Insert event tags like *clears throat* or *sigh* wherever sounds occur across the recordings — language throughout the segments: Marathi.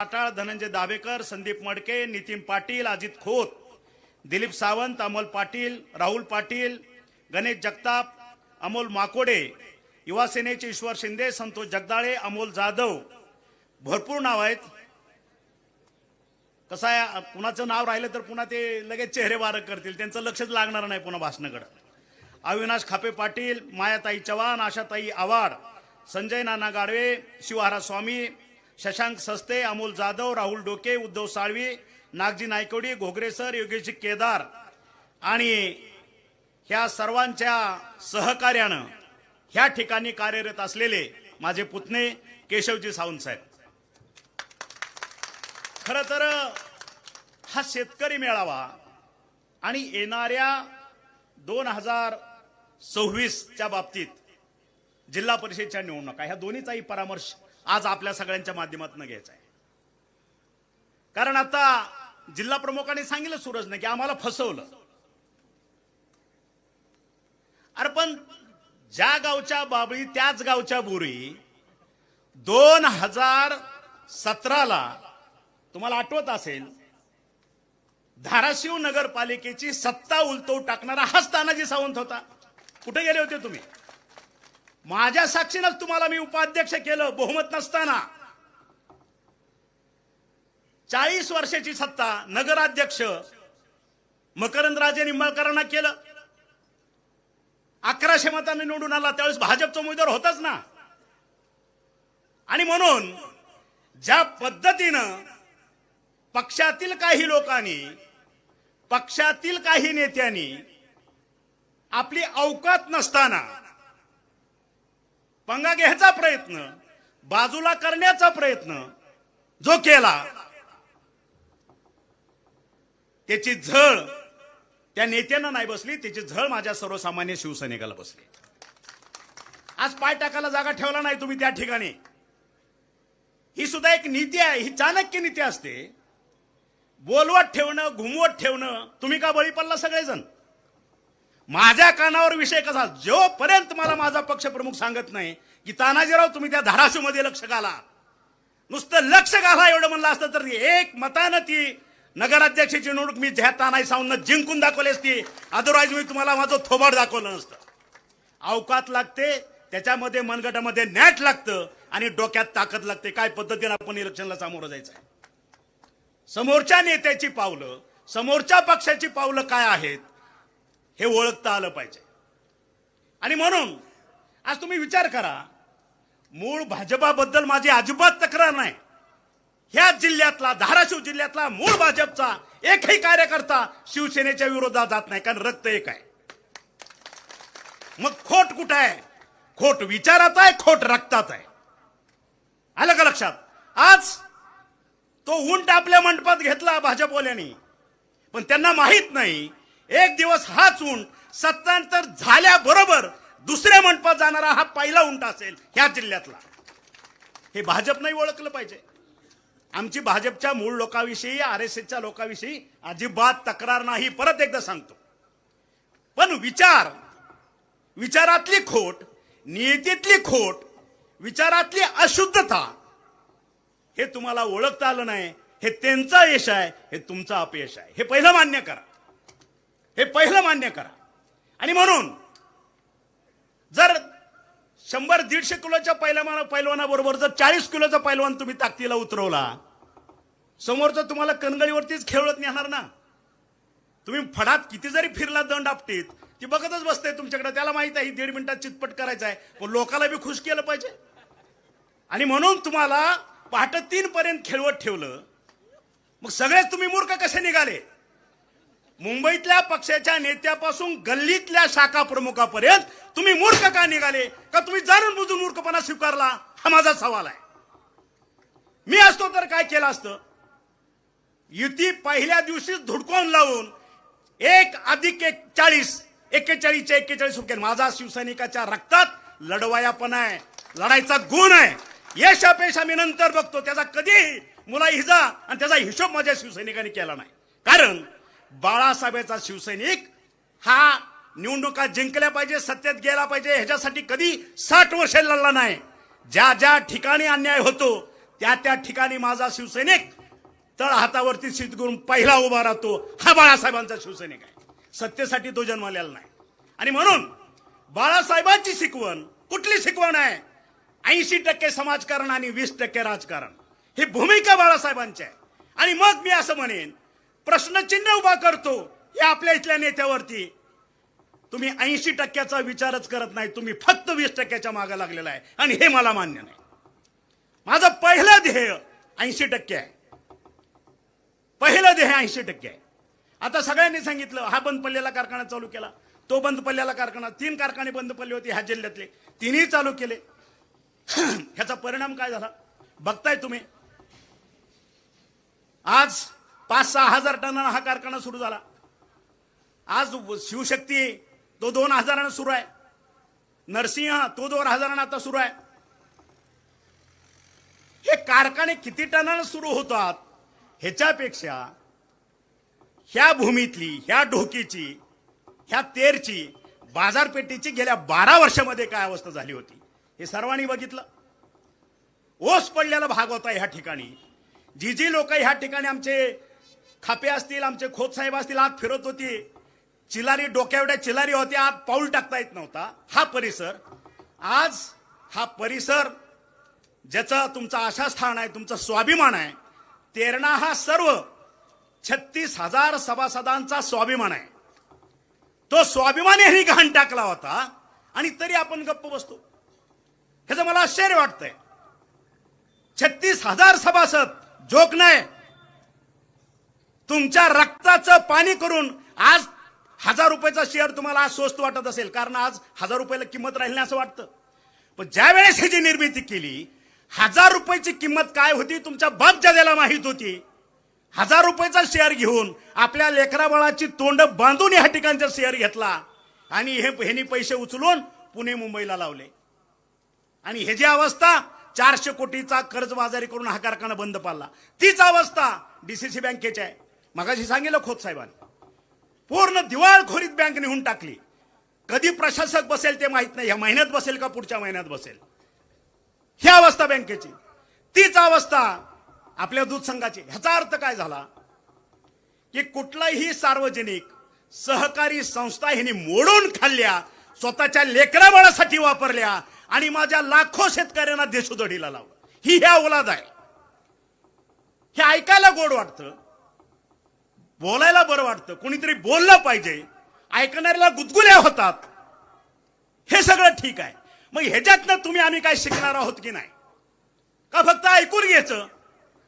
पाटाळ धनंजय दाभेकर संदीप मडके नितीन पाटील अजित खोत दिलीप सावंत अमोल पाटील राहुल पाटील गणेश जगताप अमोल माकोडे युवासेनेचे ईश्वर शिंदे संतोष जगदाळे अमोल जाधव. भरपूर नाव आहेत. कसं आहे कुणाचं नाव राहिलं तर पुन्हा ते लगेच चेहरे वारक करतील. त्यांचं लक्षच लागणार नाही पुन्हा भाषणाकडं. अविनाश खापे पाटील मायाताई चव्हाण आशाताई आवाड संजय नाना गाडवे शिवहारा स्वामी शशांक सस्ते अमोल जाधव राहुल डोके उद्धव साळवी नागजी नायकोडी घोगरे सर केदार आणि ह्या सर्वांच्या सहकार्यानं ह्या ठिकाणी कार्यरत असलेले माझे पुतणे केशवजी सावंत साहेब. खर तर हा शेतकरी मेळावा आणि येणाऱ्या दोन हजार सव्वीसच्या बाबतीत जिल्हा परिषदच्या निवडणुका ह्या दोन्हीचाही परामर्श आज आपल्या सगळ्यांच्या माध्यमातून घ्यायचा आहे. कारण आता जिल्हा प्रमुखांनी सांगितलं सूरजने की आम्हाला फसवलं. अरे पण ज्या गावच्या बाबळी त्याच गावच्या बोरी दोन हजार सतराला तुम्हाला आठवत असेल धाराशिव नगरपालिकेची सत्ता उलटवून टाकणारा हाच तानाजी सावंत होता. कुठे गेले होते तुम्ही? माझ्या साक्षीनंच तुम्हाला मी उपाध्यक्ष केलं बहुमत नसताना. चाळीस वर्षाची सत्ता नगराध्यक्ष मकरंद राजे निंबाळकरांना केलं. अकराशे मतांनी निवडून आला त्यावेळेस भाजपचा उमेदवार होताच ना. आणि म्हणून ज्या पद्धतीनं पक्षातील काही लोकांनी पक्षातील काही नेत्यांनी आपली अवकात नसताना पंगा घ्यायचा प्रयत्न बाजूला करण्याचा प्रयत्न जो केला त्याची झळ त्या नेत्यांना नाही बसली त्याची झळ माझ्या सर्वसामान्य शिवसैनिकाला बसली. आज पाय टाकायला जागा ठेवला नाही तुम्ही त्या ठिकाणी. ही सुद्धा एक नीती आहे ही चाणक्य नीती असते. बोलवत ठेवणं घुमवत ठेवणं तुम्ही का बळी पडला सगळेजण? माझ्या कानावर विषय कसा जोपर्यंत मला माझा पक्ष प्रमुख सांगत नाही की तानाजीराव तुम्ही त्या धाराशीमध्ये लक्ष घाला. नुसतं लक्ष घाला एवढं म्हणलं असतं तर एक मतानं ती नगराध्यक्षाची निवडणूक मी ज्या तानाई सावंत जिंकून दाखवली असती. अदरवाईज मी तुम्हाला माझं थोबाड दाखवलं नसतं. अवकात लागते त्याच्यामध्ये मनगटामध्ये नॅट लागतं आणि डोक्यात ताकद लागते. काय पद्धतीने आपण इलेक्शनला सामोरं जायचं आहे? समोरच्या नेत्याची पावलं समोरच्या पक्षाची पावलं काय आहेत? हे ओळखता आलं पाहिजे. आणि म्हणून आज तुम्ही विचार करा मूळ भाजपाबद्दल माझी अजिबात तक्रार नाही. ह्या जिल्ह्यातला धाराशिव जिल्ह्यातला मूळ भाजपचा एकही कार्यकर्ता शिवसेनेच्या विरोधात जात नाही कारण रक्त एक आहे. मग खोट कुठं आहे? खोट विचारात आहे खोट रक्तात आहे. आलं का लक्षात? आज तो उंट आपल्या मंडपात घेतला भाजपवाल्यांनी. पण त्यांना माहीत नाही एक दिवस हाच उंट सत्तांतर झाल्याबरोबर दुसऱ्या मंडपात जाणारा हा पहिला उंट असेल ह्या जिल्ह्यातला. हे भाजप नाही ओळखलं पाहिजे. आमची भाजपच्या मूळ लोकांविषयी आर एस एसच्या लोकांविषयी अजिबात तक्रार नाही. परत एकदा सांगतो. पण विचार विचारातली खोट नियतीतली खोट विचारातली अशुद्धता हे तुम्हाला ओळखता आलं नाही. हे त्यांचा यश आहे हे तुमचं अपयश आहे. हे पहिलं मान्य करा. हे पहिलं मान्य करा. आणि म्हणून जर शंभर दीडशे किलोच्या पैलवाना पैलवानाबरोबर जर चाळीस किलोचा पैलवान तुम्ही ताकदीला उतरवला समोरचं तुम्हाला कणगळीवरतीच खेळत नेणार ना? तुम्ही फडात किती जरी फिरला दंड आपटीत ती बघतच बसते तुमच्याकडे. त्याला माहीत आहे दीड मिनिटात चितपट करायचा आहे पण लोकाला बी खुश केलं पाहिजे. आणि म्हणून तुम्हाला पहाटे तीन पर्यंत खेळवत ठेवलं. मग सगळेच तुम्ही मूर्ख कसे निघाले? मुंबईतल्या पक्षाच्या नेत्यापासून गल्लीतल्या शाखा प्रमुखापर्यंत तुम्ही मूर्ख का निघाले? का तुम्ही जाणून बुजून मूर्खपणा स्वीकारला? हा माझा सवाल आहे. मी असतो तर काय केलं असतं? युती पहिल्या दिवशीच धुडकून लावून एक अधिक एक चाळीस एक्केचाळीसच्या एक्केचाळीस रुपये माझा शिवसैनिकाच्या रक्तात लढवायापणा आहे. लढायचा गुण आहे. यश अपेश आम्ही नंतर बघतो. त्याचा कधी मुला हिजा आणि त्याचा हिशोब माझ्या शिवसैनिकांनी केला नाही. कारण बाळासाहेबांचा शिवसैनिक हा निवडणुका जिंकल्या पाहिजे सत्तेत गेला पाहिजे ह्याच्यासाठी कधी साठ वर्ष लढला नाही. ज्या ज्या ठिकाणी अन्याय होतो त्या त्या ठिकाणी माझा शिवसैनिक तळ हातावरती सिद्ध करून पहिला उभा राहतो. हा बाळासाहेबांचा शिवसैनिक आहे. सत्तेसाठी तो जन्मलेला नाही. आणि म्हणून बाळासाहेबांची शिकवण कुठली शिकवण आहे? ऐंशी टक्के समाजकारण आणि वीस टक्के राजकारण. ही भूमिका बाळासाहेबांची आहे. आणि मग मी असं म्हणेन प्रश्नचिन्ह उभा करतो हे आपल्या इथल्या नेत्यावरती. तुम्ही ऐंशी टक्क्याचा विचारच करत नाही तुम्ही फक्त वीस टक्क्याच्या मागे लागलेला आहे. आणि हे मला मान्य नाही. माझं पहिलं ध्येय ऐंशी टक्के आहे. पहिलं ध्येय ऐंशी टक्के आहे. आता सगळ्यांनी सांगितलं हा बंद पडलेला कारखाना चालू केला. तो बंद पडलेला कारखाना तीन कारखाने बंद पडले होते ह्या जिल्ह्यातले. तिन्ही चालू केले. *clears throat* ह्याचा परिणाम काय झाला? बघताय तुम्ही. आज पाच सहा हजार टनानं हा कारखाना सुरू झाला. आज शिवशक्ती तो दोन हजारानं सुरू आहे. नरसिंह तो दोन हजारानं आता सुरू आहे. हे कारखाने किती टनानं सुरू होतात ह्याच्यापेक्षा ह्या भूमीतली ह्या ढोकीची ह्या तेरची बाजारपेठेची गेल्या बारा वर्षामध्ये काय अवस्था झाली होती? हे सर्वांनी बघितलं. ओस पडलेला भाग होता ह्या ठिकाणी. जी जी लोक ह्या ठिकाणी आमचे खापे असतील आमचे खोत साहेब असतील आत फिरत होती. चिलारी डोक्यावड्या चिलारी होत्या आत पाऊल टाकता येत नव्हता. हा परिसर. आज हा परिसर ज्याचं तुमचं आशास्थान आहे तुमचा स्वाभिमान आहे तेरणा हा सर्व छत्तीस हजार सभासदांचा स्वाभिमान आहे. तो स्वाभिमान यांनी घाण टाकला होता आणि तरी आपण गप्प बसतो. ह्याचं मला आश्चर्य वाटतंय. छत्तीस हजार सभासद जोक नाही. तुमच्या रक्ताचं पाणी करून आज हजार रुपयाचा शेअर तुम्हाला आज स्वस्त वाटत असेल. कारण आज हजार रुपयाला किंमत राहील नाही असं वाटतं. पण ज्या वेळेस ह्याची निर्मिती केली हजार रुपयाची किंमत काय होती तुमच्या बाप जाद्याला माहीत होती. हजार रुपयाचा शेअर घेऊन आपल्या लेकराबाळाची तोंड बांधून ह्या ठिकाणचा शेअर घेतला. आणि हे ह्यानी पैसे उचलून पुणे मुंबईला लावले. आणि ह्याची अवस्था चारशे कोटीचा कर्जबाजारी करून हा कारखाना बंद पाडला. तीच अवस्था डीसीसी बँकेची आहे. मगाशी सांगितलं खोत साहेबांनी. पूर्ण दिवाळखोरीत बँक नेऊन टाकली. कधी प्रशासक बसेल ते माहीत नाही. ह्या महिन्यात बसेल का पुढच्या महिन्यात बसेल? ही अवस्था बँकेची. तीच अवस्था आपल्या दूध संघाची. ह्याचा अर्थ काय झाला? की कुठलाही सार्वजनिक सहकारी संस्था ह्यांनी मोडून खाल्ल्या स्वतःच्या लेकराबाळासाठी वापरल्या आणि माझ्या लाखो शेतकऱ्यांना देशोदडीला लावलं. ही ह्या औलाद आहे. हे ऐकायला गोड वाटतं. बोलायला बरं वाटतं. कोणीतरी बोललं पाहिजे. ऐकणाऱ्याला गुदगुल्या होतात. हे सगळं ठीक आहे. मग ह्याच्यातनं तुम्ही आम्ही काय शिकणार आहोत की नाही? का फक्त ऐकून घ्यायचं?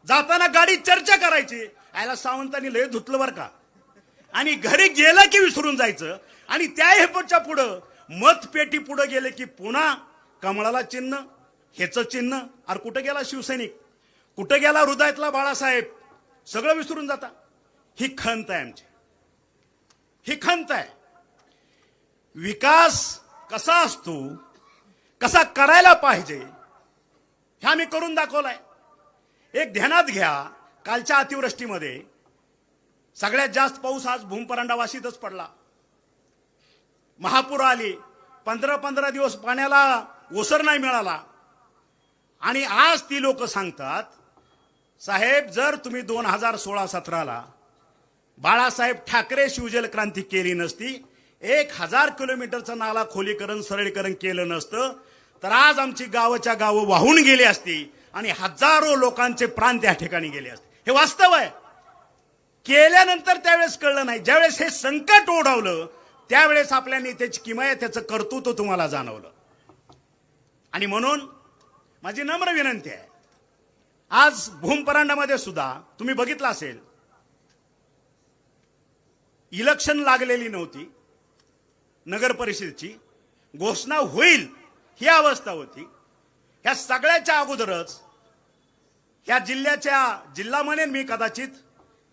जाताना गाडीत चर्चा करायची. आयला सावंतांनी लय धुतलं बरं का? आणि घरी गेलं की विसरून जायचं. आणि त्या हेपटच्या पुढं मतपेटी पुढं गेले की पुन्हा कमळाला चिन्ह ह्याचं चिन्ह. अरे कुठं गेला शिवसैनिक? कुठं गेला हृदयातला बाळासाहेब? सगळं विसरून जाता. ही खंत आहे आमची. ही खंत आहे. विकास कसा असतो कसा करायला पाहिजे हे आम्ही करून दाखवलाय. एक ध्यानात घ्या कालच्या अतिवृष्टीमध्ये सगळ्यात जास्त पाऊस आज भूमपरांडावाशीतच पडला. महापूर आली पंधरा पंधरा दिवस पाण्याला ओसर नाही मिळाला. आणि आज ती लोक सांगतात साहेब जर तुम्ही दोन हजार सोळा सतराला बाळासाहेब ठाकरे शिवजल क्रांती केली नसती एक हजार किलोमीटरचं नाला खोलीकरण सरळीकरण केलं नसतं तर आज आमची गावाच्या गावं वाहून गेली असती आणि हजारो लोकांचे प्राण त्या ठिकाणी गेले असते. हे वास्तव आहे. केल्यानंतर त्यावेळेस कळलं नाही. ज्यावेळेस हे संकट ओढवलं त्यावेळेस आपल्या नेत्याची किमया त्याचं कर्तृत्व तुम्हाला जाणवलं. आणि म्हणून माझी नम्र विनंती आहे आज भूमपरांडामध्ये सुद्धा तुम्ही बघितलं असेल इलेक्शन लागलेली नव्हती. नगर परिषदेची. घोषणा होईल ही अवस्था होती. ह्या सगळ्याच्या अगोदरच ह्या जिल्ह्याच्या जिल्हा म्हणेन मी कदाचित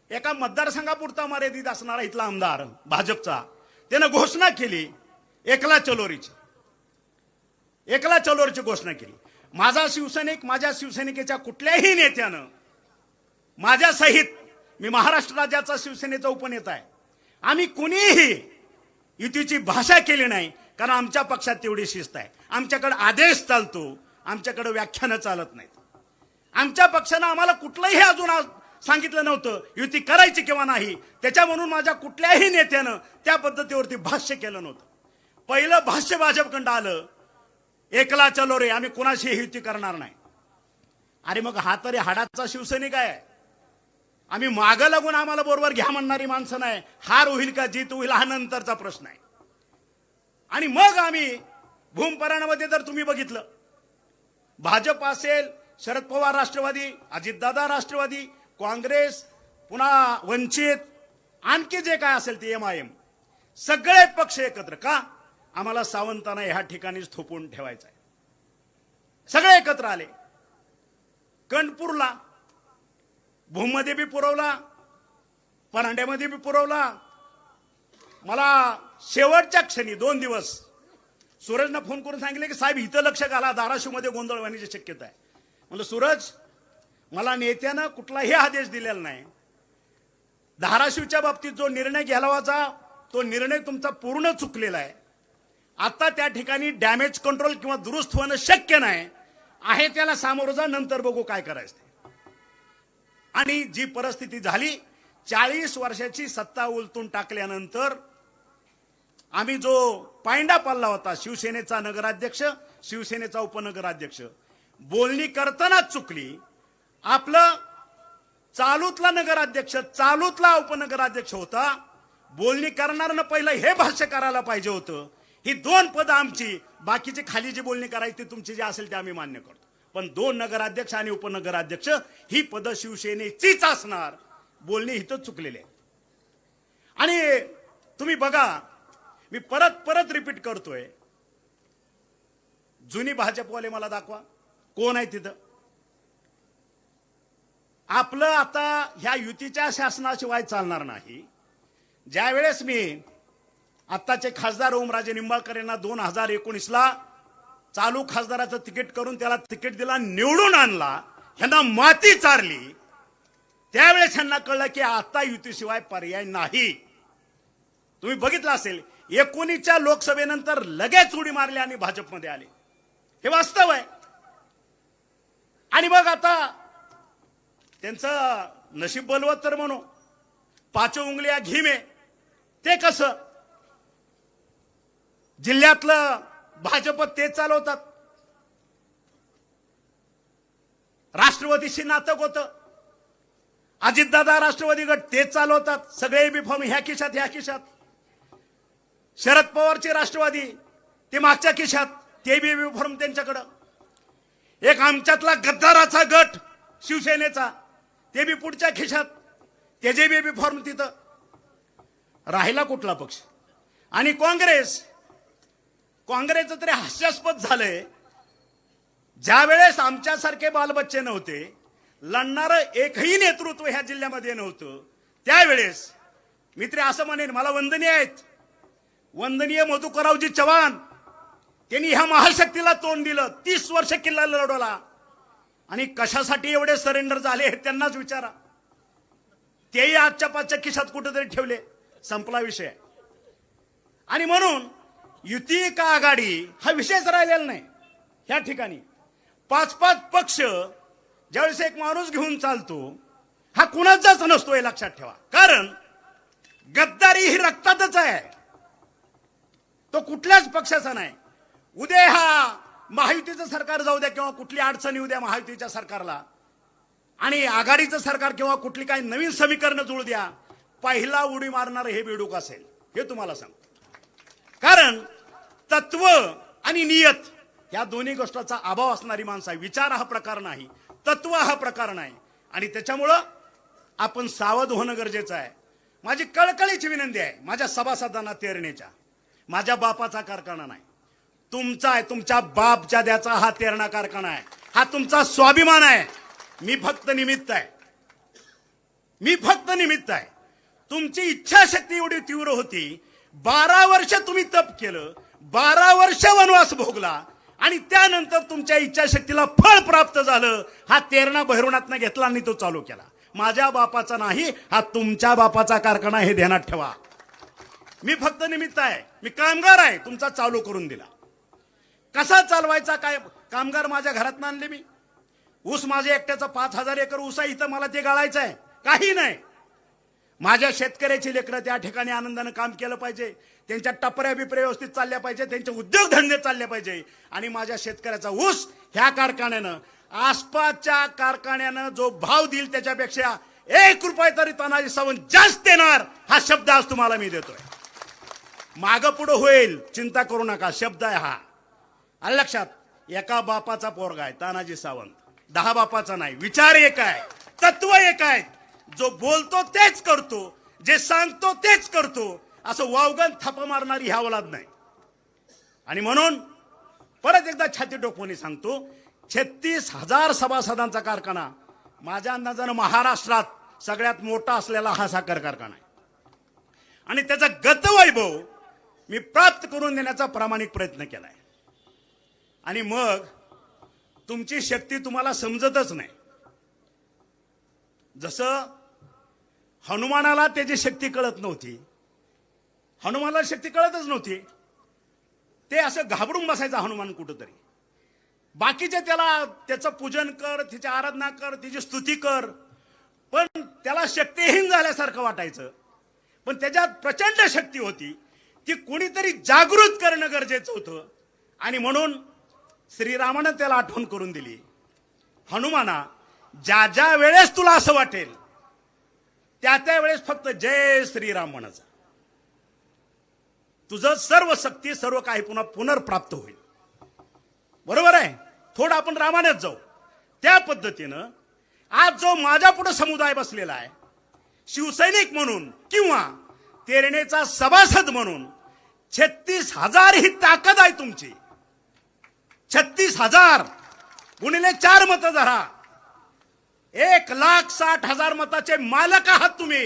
एका मतदारसंघापुरता मर्यादित असणारा इथला आमदार भाजपचा. त्यानं घोषणा केली एकला चलोरीची. एकला चलोरीची घोषणा केली. माझा शिवसैनिक माझ्या शिवसैनिकेच्या कुठल्याही नेत्यानं माझ्या सहित मी महाराष्ट्र राज्याचा शिवसेनेचा उपनेता आहे. आम्ही कुणीही युतीची भाषा केली नाही कारण आमच्या पक्षात तेवढी शिस्त आहे. आमच्याकडे आदेश चालतो आमच्याकडे व्याख्यानं चालत नाहीत. आमच्या पक्षानं आम्हाला कुठलंही अजून सांगितलं नव्हतं युती करायची किंवा नाही त्याच्या म्हणून माझ्या कुठल्याही नेत्यानं त्या पद्धतीवरती भाष्य केलं नव्हतं. पहिलं भाष्य भाजपकडं आलं एकला चलो रे आम्ही कुणाशी युती करणार नाही. अरे मग हा तरी हाडाचा शिवसैनिक आहे. आम्ही मागं लागून आम्हाला बरोबर घ्या म्हणणारी माणसं नाही. हार होईल का जीत होईल हा नंतरचा प्रश्न आहे. आणि मग आम्ही भूमपराणामध्ये जर तुम्ही बघितलं भाजप असेल शरद पवार राष्ट्रवादी अजितदादा राष्ट्रवादी काँग्रेस पुन्हा वंचित आणखी जे काय असेल ते एम आय एम सगळे पक्ष एकत्र का? आम्हाला सावंतांना ह्या ठिकाणीच थोपून ठेवायचं आहे सगळे एकत्र आले. कणपूरला भूममध्ये बी पुरवला परांड्यामध्ये बी पुरवला. मला शेवटच्या क्षणी दोन दिवस सूरजनं फोन करून सांगितले की साहेब इथं लक्ष घाला धाराशिवमध्ये गोंधळ होण्याची शक्यता आहे. म्हणलं सूरज मला नेत्यानं कुठलाही आदेश दिलेला नाही. धाराशिवच्या बाबतीत जो निर्णय घ्यावाचा तो निर्णय तुमचा पूर्ण चुकलेला आहे. आता त्या ठिकाणी डॅमेज कंट्रोल किंवा दुरुस्त होणं शक्य नाही. आहे त्याला सामोरं जा नंतर बघू काय करायचं ते. आणि जी परिस्थिती झाली चाळीस वर्षाची सत्ता उलटून टाकल्यानंतर आम्ही जो पायंडा पाल्ला होता शिवसेनेचा नगराध्यक्ष शिवसेनेचा उपनगराध्यक्ष बोलणी करतानाच चुकली. आपलं चालूतला नगराध्यक्ष चालूतला उपनगराध्यक्ष होता. बोलणी करणारनं पहिलं हे भाष्य करायला पाहिजे होतं. ही दोन पदं आमची. बाकीची खाली जी बोलणी करायची ती तुमची जी असेल ते आम्ही मान्य करतो. पण दोन नगराध्यक्ष आणि उपनगराध्यक्ष ही पद शिवसेनेचीच असणार. बोलणे इथं चुकलेले आहे आणि तुम्ही बघा मी परत परत रिपीट करतोय. जुनी भाजपवाले मला दाखवा. कोण आहे तिथं? आपलं आता ह्या युतीच्या शासनाशिवाय चालणार नाही. ज्यावेळेस मी आत्ताचे खासदार ओमराजे निंबाळकर यांना दोन हजार एकोणीसला चालू खासदाराचं तिकीट करून त्याला तिकीट दिला निवडून आणला ह्यांना माती चारली. त्यावेळेस ह्यांना कळलं की आता युतीशिवाय पर्याय नाही. तुम्ही बघितलं असेल एकोणीसच्या लोकसभेनंतर लगेच उडी मारली आणि भाजपमध्ये आले. हे वास्तव आहे. आणि मग आता त्यांचं नशीब बलवत तर म्हणू पाच उंगलिया घिमे ते कसं? जिल्ह्यातलं भाजप तेच चालवतात. राष्ट्रवादीशी नातक होतं. अजितदादा राष्ट्रवादी गट तेच चालवतात. सगळे बी फॉर्म ह्या खिशात ह्या खिशात. शरद पवारचे राष्ट्रवादी ते मागच्या खिशात. ते बी बी फॉर्म त्यांच्याकडं. एक आमच्यातला गद्दाराचा गट शिवसेनेचा ते बी पुढच्या खिशात. त्याचे बी बी फॉर्म तिथं. राहिला कुठला पक्ष? आणि काँग्रेस काँग्रेसचं तरी हास्यास्पद झालंय. ज्या वेळेस आमच्यासारखे बालबच्चे नव्हते लढणारं एकही नेतृत्व ह्या जिल्ह्यामध्ये नव्हतं. त्यावेळेस मी तरी असं म्हणेन मला वंदनीय आहेत. वंदनीय मधुकरावजी चव्हाण त्यांनी ह्या महाशक्तीला तोंड दिलं तीस वर्ष किल्ला लढवला. आणि कशासाठी एवढे सरेंडर झाले हे त्यांनाच विचारा. तेही आजच्या पाचच्या खिशात कुठेतरी ठेवले. संपला विषय. आणि म्हणून युती का आघाडी हा विषयच राहिलेला नाही. ह्या ठिकाणी पाच पाच पक्ष ज्यावेळेस एक माणूस घेऊन चालतो हा कुणाचाच नसतो हे लक्षात ठेवा. कारण गद्दारी ही रक्तातच आहे. तो कुठल्याच पक्षाचा नाही. उद्या हा महायुतीचं सरकार जाऊ द्या किंवा कुठली अडचणी उद्या महायुतीच्या सरकारला आणि आघाडीचं सरकार किंवा कुठली काही नवीन समीकरणं जुळू द्या पहिला उडी मारणार हे बेडूक असेल. हे तुम्हाला सांगतो. कारण तत्व आणि नियत या दोन्ही गोष्टीचा अभाव असणारी माणसं आहे. विचार हा प्रकार नाही. तत्व हा प्रकार नाही. आणि त्याच्यामुळं आपण सावध होणं गरजेचं आहे. माझी कळकळीची विनंती आहे माझ्या सभासदांना तेरणेच्या माझ्या बापाचा कारखाना नाही. तुमचा आहे तुमच्या बापच्या द्याचा हा तेरणा कारखाना आहे. हा तुमचा स्वाभिमान आहे. मी फक्त निमित्त आहे. मी फक्त निमित्त आहे. तुमची इच्छाशक्ती एवढी तीव्र होती बारा वर्ष तुम्ही तप केलं बारा वर्ष वनवास भोगला आणि त्यानंतर तुमच्या इच्छाशक्तीला फळ प्राप्त झालं हा तेरणा भैरवनाथनं घेतला आणि तो चालू केला. माझ्या बापाचा नाही हा तुमच्या बापाचा कारखाना हे ध्यानात ठेवा. मी फक्त निमित्त आहे. मी कामगार आहे तुमचा चालू करून दिला. कसा चालवायचा काय कामगार माझ्या घरात आणले मी? ऊस माझ्या एकट्याचा पाच हजार एकर ऊस आहे इथं मला ते गाळायचं आहे. काही नाही. माझ्या शेतकऱ्याची लेकरं त्या ठिकाणी आनंदानं काम केलं पाहिजे. त्यांच्या टपऱ्या बिपऱ्या व्यवस्थित चालल्या पाहिजे. त्यांचे उद्योगधंदे चालले पाहिजे. आणि माझ्या शेतकऱ्याचा ऊस ह्या कारखान्यानं आसपासच्या कारखान्यानं जो भाव देईल त्याच्यापेक्षा एक रुपये तरी तानाजी सावंत जास्त देणार हा शब्द आज तुम्हाला मी देतोय. मागं पुढं होईल चिंता करू नका शब्द आहे हा. आलं लक्षात एका बापाचा पोरगा आहे तानाजी सावंत. दहा बापाचा नाही विचार एक आहे तत्व एक आहे. जो बोलतो तेच करतो जे सांगतो तेच करतो असं वावगण थाप मारणारी ह्या वलाद नाही. आणि म्हणून परत एकदा छाती टोकवणी सांगतो छत्तीस हजार सभासदांचा कारखाना माझ्या अंदाजानं महाराष्ट्रात सगळ्यात मोठा असलेला हा साखर कारखाना आहे. आणि त्याचा गतवैभव मी प्राप्त करून देण्याचा प्रामाणिक प्रयत्न केलाय. आणि मग तुमची शक्ती तुम्हाला समजतच नाही. जसं हनुमानाला त्याची शक्ती कळत नव्हती. हनुमानाला शक्ती कळतच नव्हती. ते असं घाबरून बसायचं हनुमान कुठंतरी. बाकीचे त्याला त्याचं पूजन कर तिची आराधना कर तिची स्तुती कर. पण त्याला शक्तीहीन झाल्यासारखं वाटायचं. पण त्याच्यात प्रचंड शक्ती होती. ती कोणीतरी जागृत करणं गरजेचं होतं. आणि म्हणून श्रीरामानं त्याला आठवण करून दिली. हनुमाना ज्या ज्या वेळेस तुला असं वाटेल त्या त्या वेळेस फक्त जय श्रीराम म्हणायचा. तुझं सर्व शक्ती सर्व काही पुन्हा पुनर्प्राप्त होईल. बरोबर आहे? थोडं आपण रामानेच जाऊ. त्या पद्धतीनं आज जो माझ्या पुढे समुदाय बसलेला आहे शिवसैनिक म्हणून किंवा तेरणेचा सभासद म्हणून छत्तीस हजार ही ताकद आहे तुमची. छत्तीस हजार गुणिले चार मतं धरा. एक लाख साठ हजार मताचे मालक आहात तुम्ही.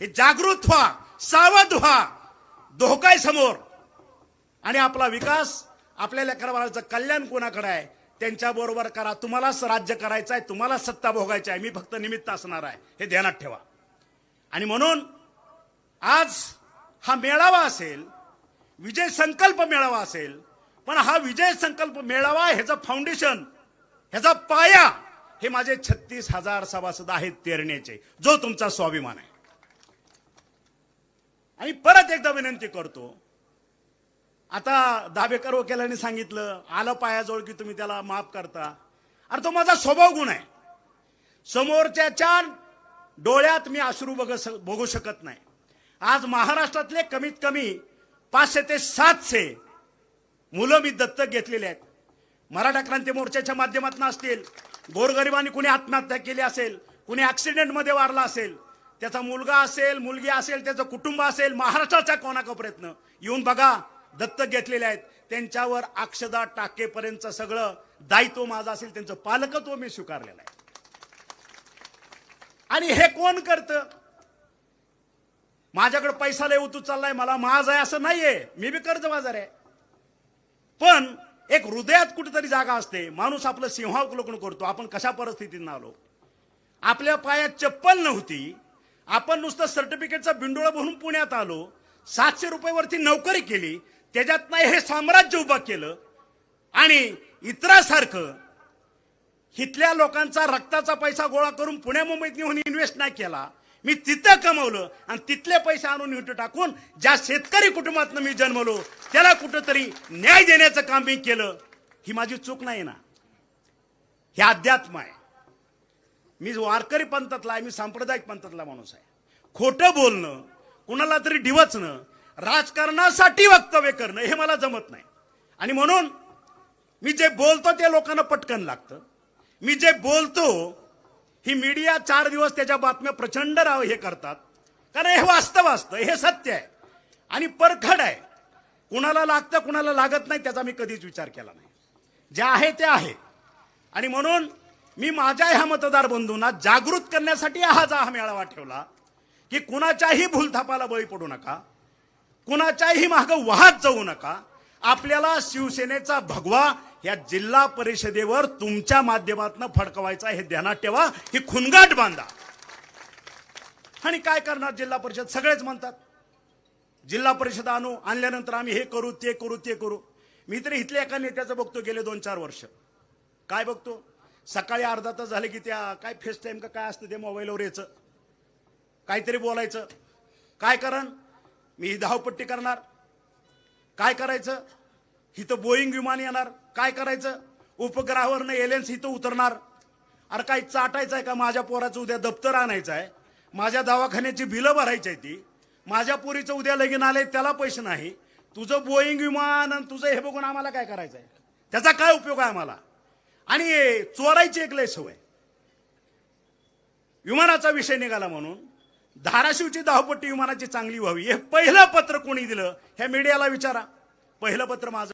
हे जागृत व्हा सावध व्हा धोकाय समोर. आणि आपला विकास आपल्या लेकराबाळाचं कल्याण कोणाकडे आहे? त्यांच्या बरोबर करा तुम्हालाच राज्य करायचं आहे तुम्हाला सत्ता भोगायची आहे मी फक्त निमित्त असणार आहे. हे ध्यानात ठेवा. आणि म्हणून आज हा मेळावा असेल विजय संकल्प मेळावा असेल पण हा विजय संकल्प मेळावा ह्याचं फाउंडेशन ह्याचा पाया हे माझे छत्तीस हजार सभासद आहेत तेरण्याचे जो तुमचा स्वाभिमान आहे. आणि परत एकदा विनंती करतो आता दाबेकर वकिलांनी सांगितलं आलं पायाजवळ की तुम्ही त्याला माफ करता. अरे तो माझा स्वभाव गुण आहे. समोरच्याच्या डोळ्यात मी अश्रू बघ बघू शकत नाही. आज महाराष्ट्रातले कमीत कमी पाचशे ते सातशे मुलं मी दत्तक घेतलेले आहेत. मराठा क्रांती मोर्चाच्या माध्यमातून असतील गोरगरिबांनी कुणी आत्महत्या केली असेल कुणी ऍक्सिडेंटमध्ये वारला असेल त्याचा मुलगा असेल मुलगी असेल त्याचं कुटुंब असेल महाराष्ट्राचा कोणाचा प्रयत्न? येऊन बघा दत्तक घेतलेले आहेत. त्यांच्यावर अक्षदा टाकेपर्यंत सगळं दायित्व माझं असेल त्यांचं पालकत्व मी स्वीकारलेलं आहे. आणि हे कोण करतं? माझ्याकडे पैसा लय उतू चाललाय मला माझ आहे असं नाहीये. मी बी कर्ज बाजार आहे. पण एक हृदयात कुठेतरी जागा असते. माणूस आपलं सिंहावलोकन करतो. आपण कशा परिस्थितीत आलो? आपल्या पायात चप्पल नव्हती. आपण नुसतं सर्टिफिकेटचा बिंडोळा भरून पुण्यात आलो. सातशे रुपयावरती नोकरी केली. त्याच्यात नाही हे साम्राज्य उभं केलं. आणि इतरासारखं इथल्या लोकांचा रक्ताचा पैसा गोळा करून पुण्या मुंबईत नेऊन इन्व्हेस्ट नाही केला. मी तिथं कमवलं आणि तिथले पैसे आणून इथं टाकून ज्या शेतकरी कुटुंबातनं मी जन्मलो त्याला कुठंतरी न्याय देण्याचं काम मी केलं. ही माझी चूक नाही ना. हे अध्यात्म आहे. मी वारकरी पंथातला आहे मी सांप्रदायिक पंथातला माणूस आहे. खोटं बोलणं कुणाला तरी डिवचणं राजकारणासाठी वक्तव्य करणं हे मला जमत नाही. आणि म्हणून मी जे बोलतो ते लोकांना पटकन लागतं. मी जे बोलतो ही मीडिया चार दिवस त्याच्या बातम्या प्रचंड राव हे करतात. कारण हे वास्तव असतं हे सत्य आहे. आणि परखड आहे. कुणाला लागतं कुणाला लागत नाही त्याचा मी कधीच विचार केला नाही. जे आहे ते आहे. आणि म्हणून मी माझ्या ह्या मतदार बंधूंना जागृत करण्यासाठी हा जा हा मेळावा ठेवला की कुणाच्याही भूलथापाला बळी पडू नका. कुणाच्याही मागं वाहत जाऊ नका. आपल्याला शिवसेनेचा भगवा या जिल्हा परिषदेवर तुमच्या माध्यमातून फडकवायचा हे ध्यानात ठेवा. ही खुनगाट बांधा. आणि काय करणार जिल्हा परिषद? सगळेच म्हणतात. जिल्हा परिषद आणू आणल्यानंतर आम्ही हे करू ते करू ते करू. मी तरी इथल्या एका नेत्याचं बघतो गेले दोन चार वर्ष. काय बघतो? सकाळी अर्धा तास झाले की त्या काय फेस टाईम का काय असतं ते मोबाईलवर यायचं. काहीतरी बोलायचं. काय करण? मी धावपट्टी करणार. काय करायचं? इथं बोईंग विमान येणार. काय करायचं? उपग्रहावरनं एलियन्स इथं उतरणार. अरे काही चाटायचं आहे का माझ्या पोराचं? उद्या दप्तर आणायचं आहे माझ्या दवाखान्याची बिलं भरायची आहे ती. माझ्या पोरीचं उद्या लगीन आलंय त्याला पैसे नाही. तुझं बोईंग विमान आणि तुझं हे बघून आम्हाला काय करायचं आहे त्याचा काय उपयोग आहे आम्हाला? आणि चोरायची एक लय सवय. विमानाचा विषय निघाला म्हणून धाराशिवची धावपट्टी विमानाची चांगली व्हावी. हे पहिलं पत्र कोणी दिलं? ह्या मीडियाला विचारा. पहिलं पत्र माझं